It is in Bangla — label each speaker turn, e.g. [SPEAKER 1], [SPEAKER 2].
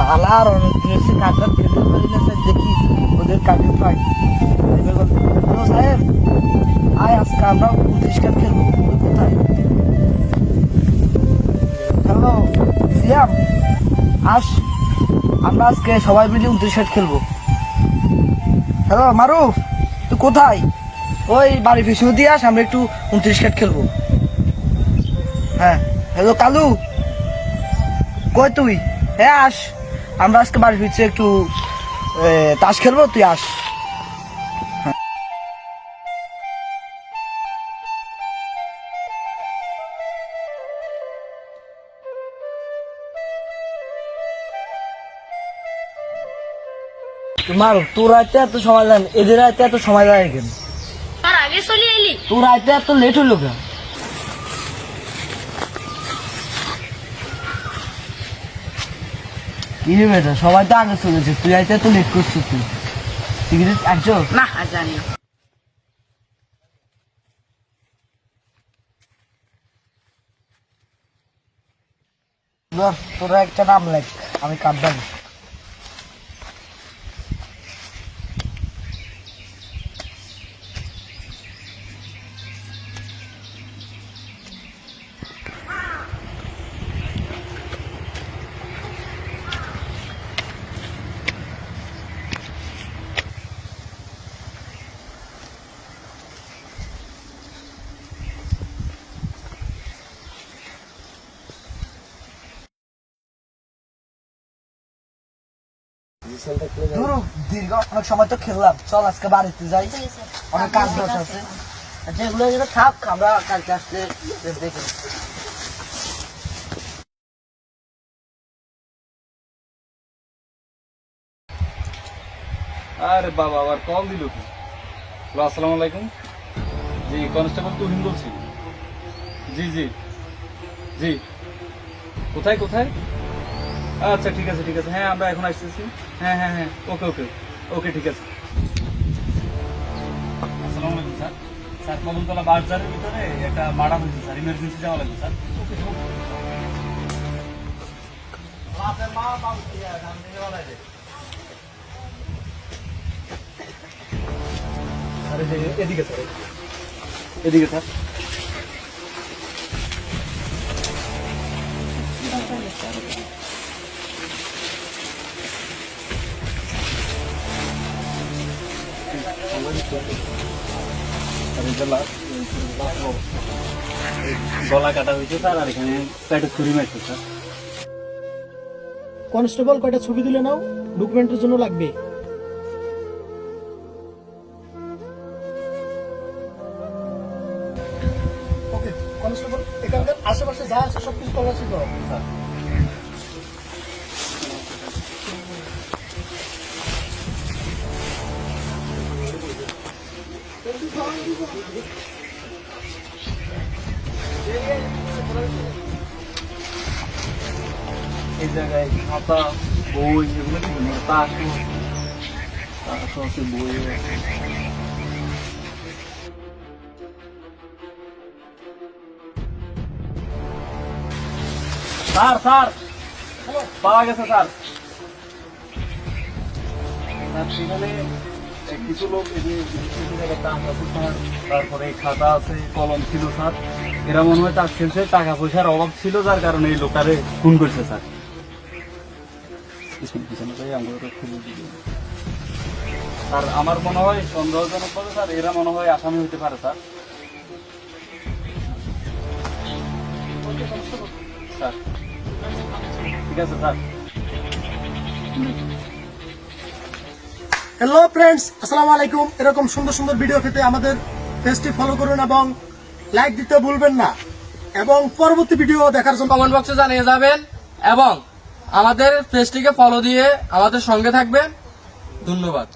[SPEAKER 1] শালা আর কাজটা খেতে পারি না স্যার দেখি ওদের কাজে পাই। সাহেব আয় আজকে আমরা কাজ খেলব। হ্যালো, সিয়াম, আস, আমরা আজকে সবাই মিলে উনত্রিশ কাজ খেলব। হ্যালো মারুফ তুই কোথায়? ওই বাড়ি পিছনে দিয়ে আস, আমরা একটু উনত্রিশ কাঠ খেলব। হ্যাঁ হ্যালো কালু, কই তুই? হ্যাঁ আস। আমরা আজকে বাড়ির পিছিয়ে একটু তাস খেলব তুই আস। মার তোর আইতে এত সময় লাগে এদের আইতে এত সময় লাগে কেন?
[SPEAKER 2] আর আগে চলে এলি।
[SPEAKER 1] তোর আইতে এত লেট হলো কেন? বেটা সবাই তো আগে চলেছে তুই আইতে তো লেট করছিস তুই। সিগারেট একশো
[SPEAKER 2] না জানি
[SPEAKER 1] তোরা একটা নাম লেখ আমি কাঁদবাম ধরো দীর্ঘ অনেক সময় তো খেললাম। চল আজকে বাড়িতে যাই। অনেক কাজ বাজ আছে। আচ্ছা এগুলো যেটা থাক আমরা কালকে আসলে দেখে
[SPEAKER 3] আরে বাবা আবার কল দিল কি? আসসালামু আলাইকুম। জি কনস্টেবল তুহিন বলছি। জি জি। জি। কোথায় কোথায়? আচ্ছা ঠিক আছে ঠিক আছে। হ্যাঁ আমরা এখন আসতেছি। হ্যাঁ হ্যাঁ হ্যাঁ ওকে ওকে ওকে ঠিক আছে আসসালামু আলাইকুম স্যার স্যার কদমতলা বাজারের ভিতরে একটা মার্ডার হয়েছে স্যার ইমার্জেন্সি যাওয়া লাগবে স্যার আরে যে এদিকে স্যার এদিকে স্যার গলা কাটা হয়েছে স্যার স্যার
[SPEAKER 4] কনস্টেবল কয়টা ছবি তুলে নাও? ডকুমেন্টের জন্য লাগবে। ওকে কনস্টেবল আশেপাশে যা আছে সব কিছু তল্লাশি করো
[SPEAKER 3] এই জায়গায় খাতা বই এগুলো কি নেই তাসও তাসও আছে বই আছে স্যার স্যার পাওয়া গেছে স্যার স্যার, সেখানে এ, কিছু লোক এই যে টাকা তারপরে খাতা আছে কলম ছিল স্যার। এরা মনে হয় তার শেষে টাকা পয়সার অভাব ছিল যার কারণে এই লোকটারে খুন করছে স্যার। স্যার আমার মনে হয় সন্দেহজনক ভাবে স্যার এরা মনে হয় আসামি হতে পারে স্যার। স্যার। ঠিক আছে স্যার।
[SPEAKER 4] হ্যালো ফ্রেন্ডস আসসালামু আলাইকুম। এরকম সুন্দর সুন্দর ভিডিও পেতে আমাদের পেজটি ফলো করুন এবং লাইক দিতে ভুলবেন না। এবং পরবর্তী ভিডিও দেখার জন্য
[SPEAKER 5] কমেন্ট বক্সে জানিয়ে যাবেন এবং আমাদের পেজটিকে ফলো দিয়ে আমাদের সঙ্গে থাকবেন। ধন্যবাদ।